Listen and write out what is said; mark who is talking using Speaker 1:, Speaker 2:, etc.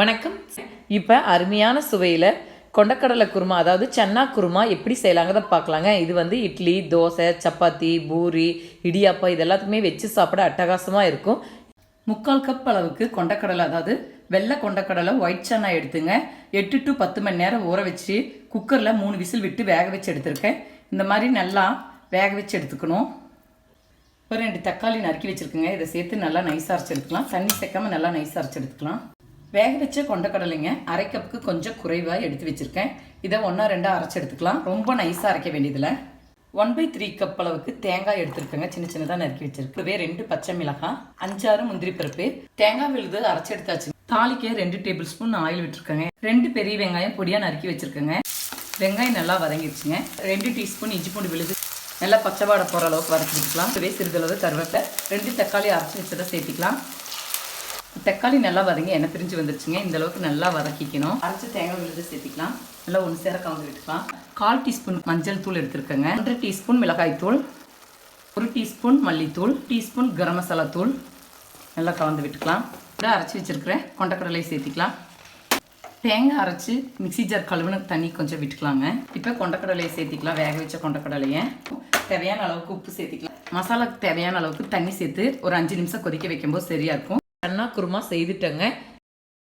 Speaker 1: வணக்கம். இப்போ அருமையான சுவையில் கொண்டக்கடலை குருமா அதாவது சன்னா குருமா எப்படி செய்யலாங்கிறத பார்க்கலாங்க. இது வந்து இட்லி தோசை சப்பாத்தி பூரி இடியாப்பம் இது எல்லாத்துக்குமே வச்சு சாப்பிட அட்டகாசமாக இருக்கும். முக்கால் கப் அளவுக்கு கொண்டக்கடலை அதாவது வெள்ளை கொண்டக்கடலை ஒயிட் சன்னா எடுத்துங்க. எட்டு டு பத்து மணி நேரம் ஊற வச்சு குக்கரில் மூணு விசில் விட்டு வேக வச்சு எடுத்திருக்கேன். இந்த மாதிரி நல்லா வேக வச்சு எடுத்துக்கணும். ஒரு ரெண்டு தக்காளி நறுக்கி வச்சிருக்கேங்க. இதை சேர்த்து நல்லா நைஸாக அரைச்சி எடுத்துக்கலாம். தண்ணி சேர்க்காம நல்லா நைஸாக அரைச்சி எடுத்துக்கலாம். வேக வச்ச கொண்டக்கடலைங்க அரை கப்புக்கு கொஞ்சம் குறைவாக எடுத்து வச்சுருக்கேன். இதை ஒன்றா ரெண்டாக அரைச்சி எடுத்துக்கலாம். ரொம்ப நைஸாக அரைக்க வேண்டியதில்லை ஒன் பை த்ரீ கப் அளவுக்கு தேங்காய் எடுத்துருக்கேங்க. சின்ன சின்னதாக நறுக்கி வச்சிருக்கவே ரெண்டு பச்சை மிளகாய் அஞ்சாறு முந்திரி பருப்பு. தேங்காய் விழுது அரைச்சி எடுத்தாச்சு. தாளிக்க ரெண்டு டேபிள் ஸ்பூன் ஆயில் விட்டுருக்கேங்க. ரெண்டு பெரிய வெங்காயம் பொடியாக நறுக்கி வச்சுருக்கேங்க. வெங்காயம் நல்லா வதங்கிடுச்சுங்க. ரெண்டு டீஸ்பூன் இஞ்சி பூண்டு விழுது. நல்லா பச்சைவாடை போகிற அளவுக்கு வதக்கிக்கலாம் இதுவே சிறிதளவு கருவேப்பிலை. ரெண்டு தக்காளி அரைச்சி வச்சதை சேர்த்திக்கலாம். தக்காளி நல்லா வதங்கி எண்ணெய் பிரிஞ்சு வந்துருச்சுங்க. இந்த அளவுக்கு நல்லா வதக்கிக்கணும். அரைச்சி தேங்காய் விழுது சேர்த்திக்கலாம். நல்லா ஒன்று சேர கலந்து விட்டுக்கலாம். கால் டீஸ்பூன் மஞ்சள் தூள் எடுத்துருக்கேங்க. ஒன்றரை டீஸ்பூன் மிளகாய் தூள். ஒரு டீஸ்பூன் மல்லித்தூள். டீஸ்பூன் கரம் மசாலா தூள். நல்லா கலந்து விட்டுக்கலாம். இதை அரைச்சி வச்சுருக்கிறேன். கொண்டக்கடலை சேர்த்திக்கலாம். தேங்காய் அரைச்சி மிக்ஸி ஜார் கழுவுன தண்ணி கொஞ்சம் விட்டுக்கலாங்க. இப்போ கொண்டக்கடலையை சேர்த்திக்கலாம். வேக வச்ச கொண்டக்கடலையை. தேவையான அளவுக்கு உப்பு சேர்த்திக்கலாம். மசாலாக்கு தேவையான அளவுக்கு தண்ணி சேர்த்து ஒரு அஞ்சு நிமிஷம் கொதிக்க வைக்கும்போது சரியாக இருக்கும். நான் குருமா செய்துட்டேங்க.